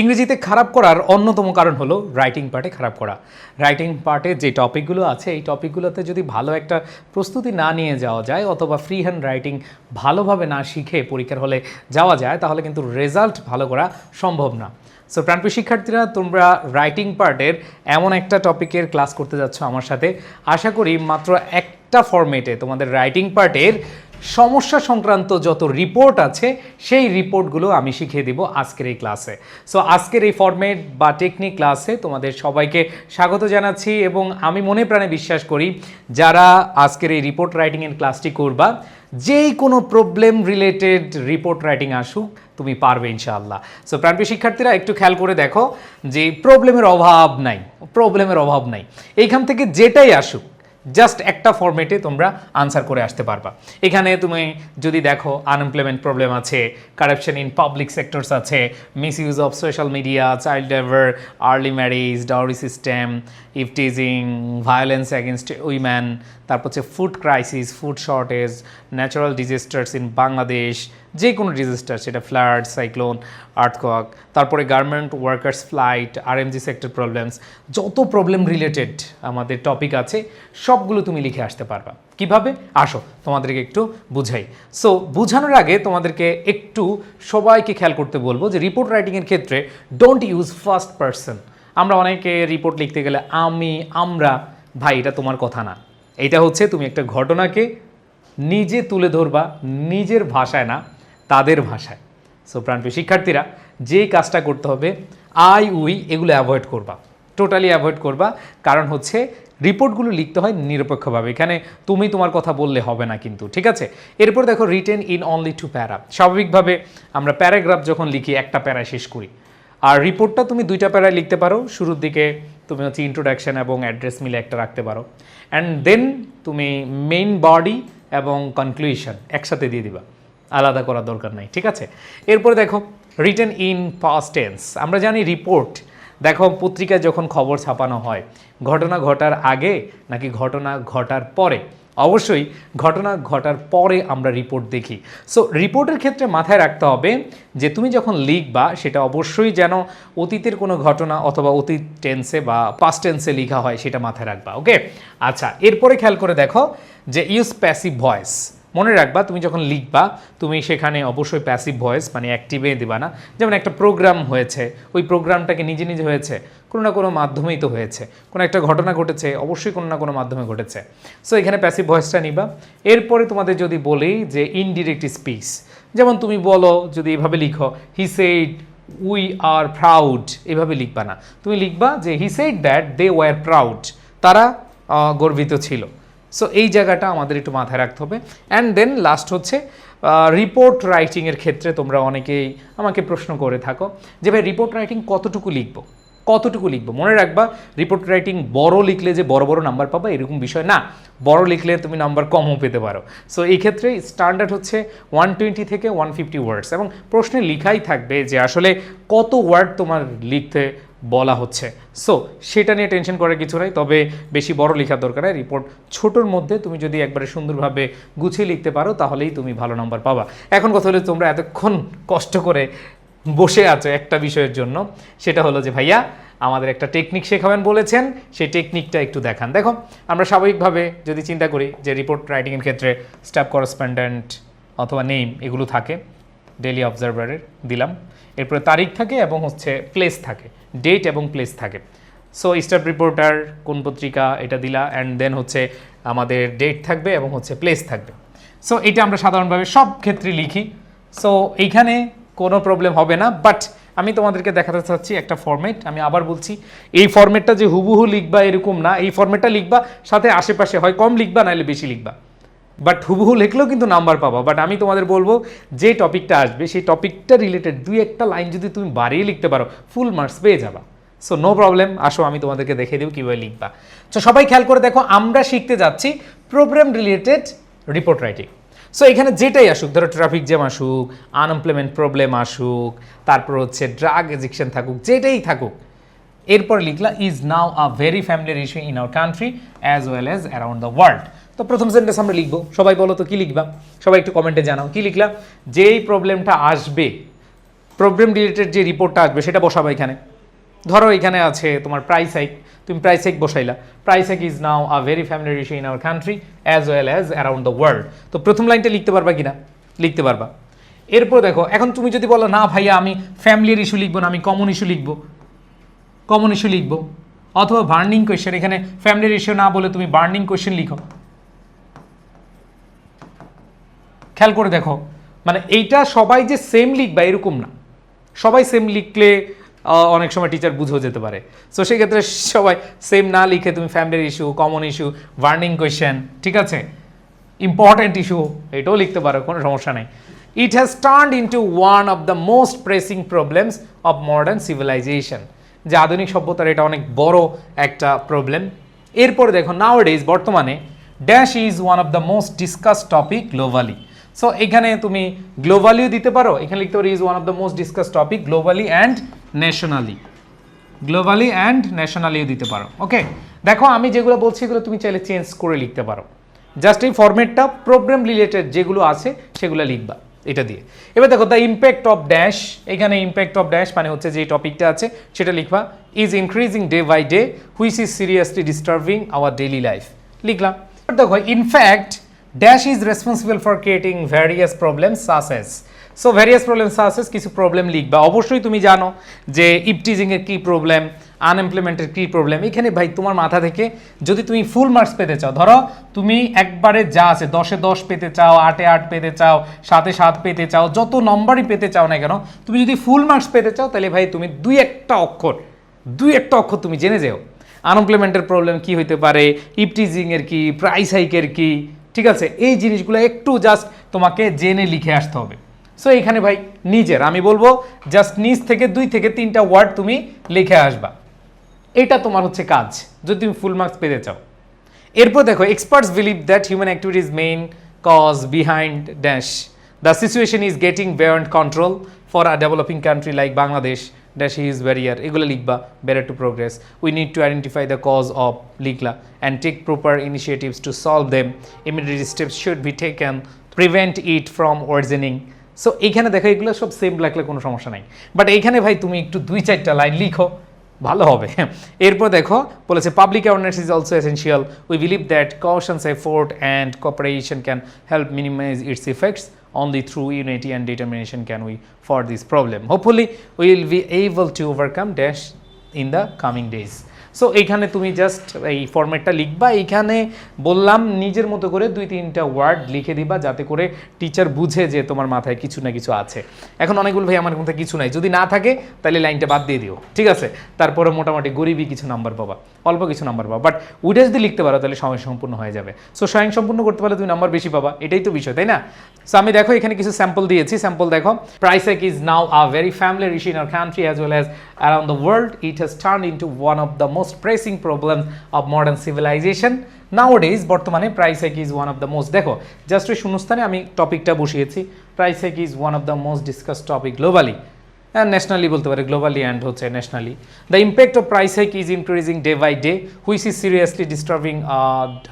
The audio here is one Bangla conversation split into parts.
ইংরেজিতে খারাপ করার অন্যতম কারণ হলো রাইটিং পার্টে খারাপ করা। রাইটিং পার্টে যে টপিকগুলো আছে, এই টপিকগুলোতে যদি ভালো একটা প্রস্তুতি না নিয়ে যাওয়া যায় অথবা ফ্রি হ্যান্ড রাইটিং ভালোভাবে না শিখে পরীক্ষার হলে যাওয়া যায়, তাহলে কিন্তু রেজাল্ট ভালো করা সম্ভব না। সো প্রাণপ্রিয় শিক্ষার্থীরা, তোমরা রাইটিং পার্টের এমন একটা টপিকের ক্লাস করতে যাচ্ছ আমার সাথে। আশা করি মাত্র একটা ফর্মেটে তোমাদের রাইটিং পার্টের সমস্যা সংক্রান্ত যত রিপোর্ট আছে, সেই রিপোর্টগুলো আমি শিখিয়ে দিব আজকের এই ক্লাসে সো আজকের এই ফরম্যাট বা টেকনিক ক্লাসে তোমাদের সবাইকে স্বাগত জানাচ্ছি এবং আমি মনে প্রাণে বিশ্বাস করি, যারা আজকের এই রিপোর্ট রাইটিংয়ের ক্লাসটি করবা, যেই কোনো প্রবলেম রিলেটেড রিপোর্ট রাইটিং আসুক, তুমি পারবে ইনশাআল্লাহ। সো প্রাণপ্রিয় শিক্ষার্থীরা, একটু খেয়াল করে দেখো যে প্রবলেমের অভাব নাই প্রবলেমের অভাব নাই। এইখান থেকে যেটাই আসুক জাস্ট একটা ফর্মেটে তোমরা আনসার করে আসতে পারবা। এখানে তুমি যদি দেখো আনএমপ্লয়মেন্ট প্রবলেম আছে কারাপশন ইন পাবলিক সেক্টরস আছে misuse of social media child labour early marriage dowry system eve teasing violence against women তারপর হচ্ছে food crisis food shortage natural disasters in Bangladesh যে কোনো ডিজাস্টার সেটা ফ্লাড সাইক্লোন আর্থকক তারপরে গার্মেন্ট ওয়ার্কার্স ফ্লাইট আর আরএমজি সেক্টর প্রবলেমস যত প্রবলেম রিলেটেড আমাদের টপিক আছে, সবগুলো তুমি লিখে আসতে পারবা। কীভাবে? আসো, তোমাদেরকে একটু বুঝাই। সো বোঝানোর আগে তোমাদেরকে একটু সবাইকে খেয়াল করতে বলব যে রিপোর্ট রাইটিংয়ের ক্ষেত্রে ডোন্ট ইউজ ফার্স্ট পার্সন আমরা অনেকে রিপোর্ট লিখতে গেলে আমি, আমরা, ভাই, এটা তোমার কথা না। এটা হচ্ছে তুমি একটা ঘটনাকে নিজে তুলে ধরবা, নিজের ভাষায় না, তাদের ভাষায়। সো প্রাণপ্রিয় শিক্ষার্থীরা যে কাজটা করতে হবে আই উই এগুলো অ্যাভয়েড করবা। টোটালি অ্যাভয়েড করবা, কারণ হচ্ছে রিপোর্টগুলো লিখতে হয় নিরপেক্ষভাবে। এখানে তুমি তোমার কথা বললে হবে না কিন্তু, ঠিক আছে? এরপর দেখো written in only two para স্বাভাবিকভাবে আমরা প্যারাগ্রাফ যখন লিখি, একটা প্যারা শেষ করি। আর রিপোর্টটা তুমি দুইটা প্যারায় লিখতে পারো। শুরুর দিকে তুমি হচ্ছে ইন্ট্রোডাকশন এবং অ্যাড্রেস মিলে একটা রাখতে পারো। অ্যান্ড দেন তুমি মেইন বডি এবং কনক্লুশন একসাথে দিয়ে দিবা। আলাদা করার দরকার নাই, ঠিক আছে? এরপরে দেখো রিটেন ইন পাস্ট টেন্স আমরা জানি রিপোর্ট দেখো পত্রিকায় যখন খবর ছাপানো হয়, ঘটনা ঘটার আগে নাকি ঘটনা ঘটার পরে? অবশ্যই ঘটনা ঘটার পরে আমরা রিপোর্ট দেখি। সো রিপোর্টের ক্ষেত্রে মাথায় রাখতে হবে যে তুমি যখন লিখবা, সেটা অবশ্যই যেন অতীতের কোনো ঘটনা অথবা অতীত টেন্সে বা পাস্ট টেন্সে লেখা হয়, সেটা মাথায় রাখবা ওকে আচ্ছা এরপরে খেয়াল করে দেখো যে ইউজ প্যাসিভ ভয়েস মনে রাখবা, তুমি যখন লিখবা, তুমি সেখানে অবশ্যই প্যাসিভ ভয়েস মানে অ্যাক্টিভে দেবা না। যেমন একটা প্রোগ্রাম হয়েছে, ওই প্রোগ্রামটাকে নিজে নিজে হয়েছে, কোনো না কোনো মাধ্যমেই তো হয়েছে। কোনো একটা ঘটনা ঘটেছে, অবশ্যই কোনো না কোনো মাধ্যমে ঘটেছে। সো এখানে প্যাসিভ ভয়েসটা নিবা। এরপরে তোমাদের যদি বলি যে ইনডিরেক্ট স্পিচ যেমন তুমি বলো, যদি এভাবে লিখো he said we are proud এভাবে লিখবা না। তুমি লিখবা যে he said that they were proud তারা গর্বিত ছিল। সো এই জায়গাটা আমাদের একটু মাথায় রাখতে হবে। অ্যান্ড দেন লাস্ট হচ্ছে রিপোর্ট রাইটিংয়ের ক্ষেত্রে তোমরা অনেকেই আমাকে প্রশ্ন করে থাকো যে, ভাই রিপোর্ট রাইটিং কতটুকু লিখব? কতটুকু লিখব? মনে রাখবা রিপোর্ট রাইটিং বড় লিখলে যে বড় বড় নাম্বার পাবা, এরকম বিষয় না। বড় লিখলে তুমি নাম্বার কমও পেতে পারো। সো এই ক্ষেত্রে স্ট্যান্ডার্ড হচ্ছে ওয়ান টোয়েন্টি থেকে ওয়ান ফিফটি ওয়ার্ডস এবং প্রশ্নে লিখাই থাকবে যে আসলে কত ওয়ার্ড তোমার লিখতে বলা হচ্ছে। সো সেটা নিয়ে টেনশন করার কিছু নাই, তবে বেশি বড় লেখার দরকার নেই। রিপোর্ট ছোটোর মধ্যে তুমি যদি একবারে সুন্দরভাবে গুছিয়ে লিখতে পারো, তাহলেই তুমি ভালো নম্বর পাবা। এখন কথা হলো তোমরা এতক্ষণ কষ্ট করে বসে আছো একটা বিষয়ের জন্য। সেটা হলো যে, ভাইয়া, আমাদের একটা টেকনিক শেখাবেন বলেছেন, সেই টেকনিকটা একটু দেখান। দেখো, আমরা স্বাভাবিকভাবে যদি চিন্তা করি যে রিপোর্ট রাইটিংয়ের ক্ষেত্রে স্টাফ করেসপন্ডেন্ট অথবা নেম এগুলো থাকে ডেলি অবজারভারের দিলাম। এরপরে তারিখ থাকে এবং হচ্ছে প্লেস থাকে ডেট এবং প্লেস থাকে। সো স্টাফ রিপোর্টার কোন পত্রিকা এটা দিলা অ্যান্ড দেন হচ্ছে আমাদের ডেট থাকবে এবং হচ্ছে প্লেস থাকবে। সো এটা আমরা সাধারণভাবে সব ক্ষেত্রে লিখি। সো এইখানে কোনো প্রবলেম হবে না বাট আমি তোমাদেরকে দেখাতে চাচ্ছি একটা ফর্মেট আমি আবার বলছি, এই ফর্মেটটা যে হুবহু লিখবা এরকম না, এই ফর্মেটটা লিখবা, সাথে আশেপাশে হয় কম লিখবা, নাহলে বেশি লিখবা। বাট হুবহু লিখলেও কিন্তু নাম্বার পাবা বাট আমি তোমাদের বলব, যে টপিকটা আসবে, সেই টপিকটা রিলেটেড দুই একটা লাইন যদি তুমি বাড়িয়ে লিখতে পারো ফুল মার্কস পেয়ে যাবা। সো নো প্রবলেম আসো আমি তোমাদেরকে দেখে দেবো কীভাবে লিখবা। তো সবাই খেয়াল করে দেখো, আমরা শিখতে যাচ্ছি program related report writing so এখানে যেটাই আসুক, ধরো ট্রাফিক জ্যাম আসুক আনএমপ্লয়মেন্ট প্রবলেম আসুক, তারপর হচ্ছে ড্রাগ এডিকশন থাকুক, যেটাই থাকুক, এরপর লিখলা is now a very familiar issue in our country as well as around the world তো প্রথম সেন্টেন্স আমরা লিখব। সবাই বলো তো, কি লিখবা? সবাই একটু কমেন্টে জানাও। কি লিখলাম যেই প্রবলেমটা আসবে প্রবলেম রিলেটেড যে রিপোর্টটা আসবে, সেটা বসাবো এখানে। ধরো এখানে আছে তোমার প্রাইস হাইক তুমি price hike বসাইলা। Price hike is now a very familiar issue in our country as well as around the world তো প্রথম লাইনটা লিখতে পারবা কিনা? লিখতে পারবা। এরপর দেখো, এখন তুমি যদি বলো, না ভাইয়া, আমি ফ্যামিলির ইস্যু লিখব না, আমি কমন ইস্যু লিখব। কমন ইস্যু লিখব। অথবা বার্নিং কোয়েশ্চেন এখানে ফ্যামিলির ইস্যু না বলে তুমি বার্নিং কোয়েশ্চেন লিখো। খেয়াল করে দেখো। মানে এইটা সবাই যে সেম লিখবা, এরকম না। সবাই সেম লিখলে অনেক সময় টিচার বুঝেও যেতে পারে। সো সেক্ষেত্রে সবাই সেম না লিখে তুমি ফ্যামিলির issue common issue burning question ঠিক আছে? ইম্পর্ট্যান্ট ইস্যু এটাও লিখতে পারো, কোনো সমস্যা নেই। It has turn into one of the most pressing problems of modern civilization যে আধুনিক সভ্যতার এটা অনেক বড় একটা প্রবলেম এরপরে দেখো নাও বর্তমানে dash is one of the most discuss topic globally so এখানে তুমি গ্লোবালিও দিতে পারো। এখানে লিখতে পারো is one of the most discuss topic globally and nationally globally and ন্যাশনালিও দিতে পারো। ওকে দেখো, আমি যেগুলো বলছি, এগুলো তুমি চাইলে চেঞ্জ করে লিখতে পারো। জাস্ট এই ফরম্যাটটা প্রোগ্রাম রিলেটেড যেগুলো আছে, সেগুলো লিখবা, এটা দিয়ে। এবার দেখো দ্য ইম্প্যাক্ট অফ ড্যাশ এখানে ইম্প্যাক্ট অফ ড্যাশ মানে হচ্ছে যে টপিকটা আছে, সেটা লিখবা। Is increasing day by day which is seriously disturbing our daily life লিখলাম। দেখো in fact dash is responsible for creating various problem such as so various problem such as কিছু প্রবলেম লিখবা। অবশ্যই তুমি জানো যে ইপটিজিংয়ের কী প্রবলেম আনএমপ্লয়মেন্টের কী প্রবলেম এখানে ভাই, তোমার মাথা থেকে যদি তুমি ফুল মার্কস পেতে চাও, ধরো তুমি একবারে যা আছে, দশে দশ পেতে চাও, আটে আট পেতে চাও, সাতে সাত পেতে চাও, যত নম্বরই পেতে চাও না কেন, তুমি যদি ফুল মার্কস পেতে চাও, তাহলে ভাই, তুমি দুই একটা অক্ষর, দুই একটা অক্ষর তুমি জেনে যেও। আনএমপ্লয়মেন্টের প্রবলেম কি হইতে পারে ইপটিজিংয়ের কি প্রাইস হাইকের কি ঠিক আছে? এই জিনিসগুলো একটু জাস্ট তোমাকে জেনে লিখে আসতে হবে। সো এখানে ভাই, নিজের। আমি বলব জাস্ট নিজ থেকে দুই থেকে তিনটা ওয়ার্ড তুমি লিখে আসবা। এটা তোমার হচ্ছে কাজ, যদি তুমি ফুল মার্কস পেতে চাও। এরপর দেখো experts believe that human activities main cause behind dash the situation is getting beyond control for a developing country like Bangladesh dash is barrier এগুলো লিখবা barrier to progress we need to identify the cause of লিখলা and take proper initiatives to solve them immediate steps should be taken prevent it from worsening so এইখানে দেখো, এগুলো সব সেম লাগলে কোনো সমস্যা নাই। বাট এইখানে ভাই তুমি একটু দুই চারটা লাইন লিখো, ভালো হবে। এরপর দেখো, বলেছে public awareness is also essential we believe that cautious effort and cooperation can help minimize its effects only through unity and determination can we for this problem. Hopefully we will be able to overcome dash in the coming days so এইখানে তুমি জাস্ট এই ফরম্যাটটা লিখবা। এইখানে বললাম নিজের মতো করে দুই তিনটা ওয়ার্ড লিখে দিবা যাতে করে টিচার বুঝে যে তোমার মাথায় কিছু না কিছু আছে। এখন অনেকগুলো ভাই আমার মধ্যে কিছু নাই। যদি না থাকে, তাহলে লাইনটা বাদ দিয়ে দিও। ঠিক আছে? তারপরে মোটামুটি গরিবই কিছু নাম্বার পাবা। অল্প কিছু নাম্বার পাবা। বাট উইটা যদি লিখতে পারো, তাহলে সময় সম্পূর্ণ হয়ে যাবে। সো স্বয়ং সম্পূর্ণ করতে পারলে তুমি নাম্বার বেশি পাবা। এটাই তো বিষয়, তাই না? সো আমি দেখো এখানে কিছু স্যাম্পল দিয়েছি। স্যাম্পল দেখো। প্রাইস এক is now a very family issue in our country as well as around the world it has turn into one of the most pressing problems of modern civilization nowadays বর্তমানে price hike is one of the most দেখো জাস্ট ওই শূন্যস্থানে আমি টপিকটা বসিয়েছি। Price hike is one of the most discuss topic globally and nationally বলতে পারে গ্লোবালি অ্যান্ড হচ্ছে nationally the impact of price hike is increasing day by day which is seriously disturbing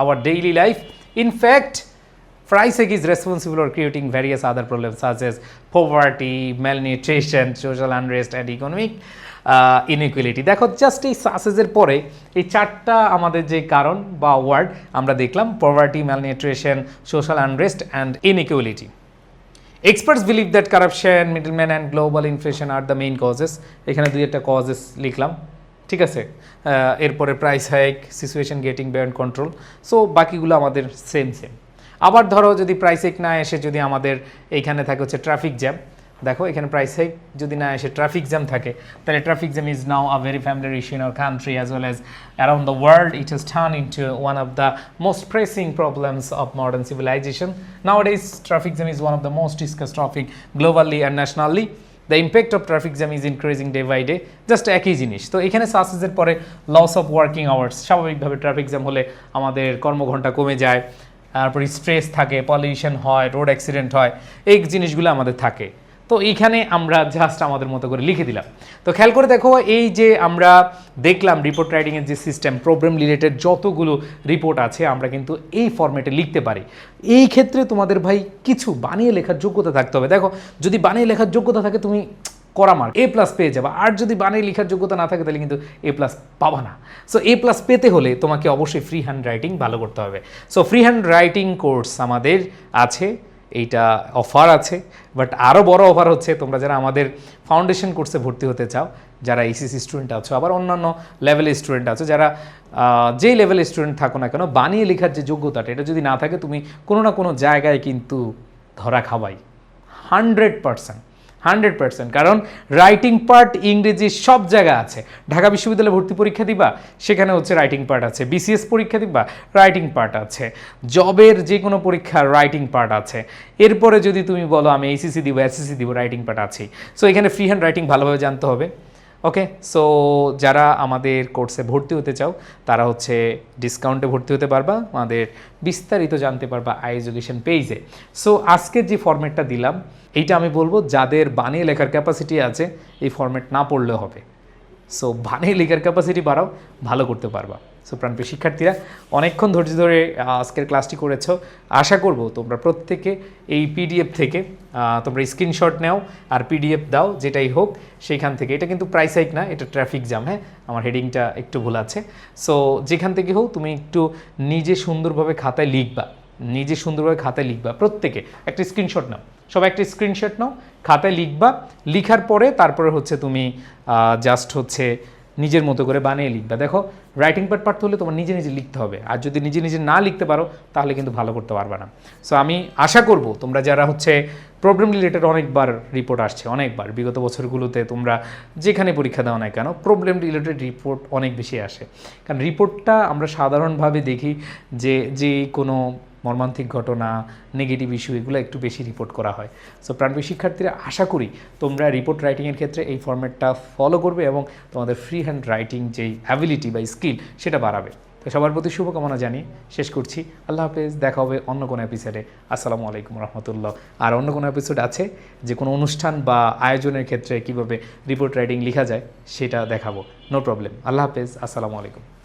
our daily life in fact Price hike is responsible for creating various other problems such as poverty, malnutrition, social unrest, and economic inequality. দেখো জাস্ট এই সাসেসের পরে এই চারটা আমাদের যে কারণ বা ওয়ার্ড আমরা দেখলাম poverty malnutrition social unrest and inequality experts believe that corruption middleman and global inflation are the main causes এখানে দুই একটা কজেস লিখলাম, ঠিক আছে? এরপরে price hike situation getting beyond control so বাকিগুলো আমাদের সেম সেম আবার ধরো যদি প্রাইস হাইক না এসে যদি আমাদের এইখানে থাকে হচ্ছে ট্রাফিক জ্যাম দেখো এখানে প্রাইস হাইক যদি না এসে ট্রাফিক জ্যাম থাকে তাহলে traffic jam is now a very familiar issue in our country as well as around the world it has turned into one of the most pressing problems of modern civilization. Nowadays, traffic jam is one of the most discussed topic globally and nationally the impact of traffic jam is increasing day by day just একই জিনিস। তো এখানে সাসেসের পরে লস অফ ওয়ার্কিং আওয়ার্স স্বাভাবিকভাবে ট্রাফিক জ্যাম হলে আমাদের কর্মঘণ্টা কমে যায় তারপরে স্ট্রেস থাকে পলিউশন হয় রোড অ্যাক্সিডেন্ট হয় এই জিনিসগুলো আমাদের থাকে। তো এইখানে আমরা জাস্ট আমাদের মতো করে লিখে দিলাম। তো খেয়াল করে দেখো, এই যে আমরা দেখলাম রিপোর্ট রাইটিংয়ের যে সিস্টেম প্রবলেম রিলেটেড যতগুলো রিপোর্ট আছে, আমরা কিন্তু এই ফরম্যাটে লিখতে পারি। এই ক্ষেত্রে তোমাদের ভাই কিছু বানিয়ে লেখার যোগ্যতা থাকতে হবে। দেখো, যদি বানিয়ে লেখার যোগ্যতা থাকে, তুমি করা মার্ক এ প্লাস পেয়ে যাবা। আর যদি বানিয়ে লেখার যোগ্যতা না থাকে, তাহলে কিন্তু এ প্লাস পাবা না। সো এ প্লাস পেতে হলে তোমাকে অবশ্যই ফ্রি হ্যান্ড রাইটিং ভালো করতে হবে। So free hand writing course আমাদের আছে। এইটা অফার আছে বাট আরও বড় অফার হচ্ছে, তোমরা যারা আমাদের ফাউন্ডেশন কোর্সে ভর্তি হতে চাও, যারা এইসিসি স্টুডেন্ট আছো, আবার অন্যান্য লেভেলের স্টুডেন্ট আছো, যারা যেই লেভেলের স্টুডেন্ট থাকো না কেন, বানিয়ে লেখার যে যোগ্যতাটা, এটা যদি না থাকে, তুমি কোনো না কোনো জায়গায় কিন্তু ধরা খাবাই হান্ড্রেড পার্সেন্ট হান্ড্রেড পার্সেন্ট। কারণ রাইটিং পার্ট ইংরেজি সব জায়গায় আছে। ঢাকা বিশ্ববিদ্যালয়ে ভর্তি পরীক্ষা দিবা সেখানে হচ্ছে রাইটিং পার্ট আছে। বিসিএস পরীক্ষা দিবা রাইটিং পার্ট আছে। জবের যে কোনো পরীক্ষার রাইটিং পার্ট আছে। এরপরে যদি তুমি বলো, আমি এইসিসি দিব এসএসসি দিব রাইটিং পার্ট আছে সো এখানে ফ্রি হ্যান্ড রাইটিং ভালোভাবে জানতে হবে। ওকে সো যারা আমাদের কোর্সে ভর্তি হতে চাও, তারা হচ্ছে ডিসকাউন্টে ভর্তি হতে পারবা, আমাদের বিস্তারিত জানতে পারবা আই এডুকেশন পেজে সো আজকের যে ফর্ম্যাটটা দিলাম, এইটা আমি বলব যাদের বানিয়ে লেখার ক্যাপাসিটি আছে, এই ফর্ম্যাট না পড়লে হবে। সো বানিয়ে লেখার ক্যাপাসিটি বাড়াও, ভালো করতে পারবা। সো প্রাণপ্রিয় শিক্ষার্থীরা, অনেকক্ষণ ধৈর্য ধরে আজকের ক্লাসটি করেছ। আশা করব তোমরা প্রত্যেকে এই পিডিএফ থেকে তোমরা স্ক্রিনশট নাও আর পিডিএফ দাও, যেটাই হোক, সেইখান থেকে। এটা কিন্তু প্রাইস হাইক না, এটা ট্রাফিক জ্যাম হ্যাঁ? আমার হেডিংটা একটু ভুল আছে। সো যেখান থেকে হোক, তুমি একটু নিজে সুন্দরভাবে খাতায় লিখবা। নিজে সুন্দরভাবে খাতায় লিখবা। প্রত্যেকে একটা স্ক্রিনশট নাও। সবাই একটা স্ক্রিনশট নাও, খাতায় লিখবা। লিখার পরে, তারপরে হচ্ছে তুমি জাস্ট হচ্ছে নিজের মতো করে বানিয়ে লিখবা। দেখো রাইটিং পার্ট পারতে হলে তোমার নিজে নিজে লিখতে হবে। আর যদি নিজে নিজে না লিখতে পারো, তাহলে কিন্তু ভালো করতে পারবে না। সো আমি আশা করব তোমরা যারা হচ্ছে প্রবলেম রিলেটেড অনেকবার রিপোর্ট আসছে, অনেকবার, বিগত বছরগুলোতে তোমরা যেখানে পরীক্ষা দাও না কেন প্রবলেম রিলেটেড রিপোর্ট অনেক বেশি আসে। কারণ রিপোর্টটা আমরা সাধারণভাবে দেখি যে যে কোনো মর্মান্তিক ঘটনা নেগেটিভ ইস্যু এগুলো একটু বেশি রিপোর্ট করা হয়। সো প্রাণপ্রিয় শিক্ষার্থীরা, আশা করি তোমরা রিপোর্ট রাইটিংয়ের ক্ষেত্রে এই ফর্ম্যাটটা ফলো করবে এবং তোমাদের ফ্রি হ্যান্ড রাইটিং যেই অ্যাবিলিটি বা স্কিল সেটা বাড়াবে। তো সবার প্রতি শুভকামনা জানিয়ে শেষ করছি। আল্লাহ হাফেজ, দেখা হবে অন্য কোনো এপিসোডে আসসালামু আলাইকুম রহমতুল্লাহ। আর অন্য কোনো এপিসোড আছে যে কোনো অনুষ্ঠান বা আয়োজনের ক্ষেত্রে কীভাবে রিপোর্ট রাইটিং লেখা যায়, সেটা দেখাবো। নো প্রবলেম আল্লাহ হাফেজ, আসসালামু আলাইকুম।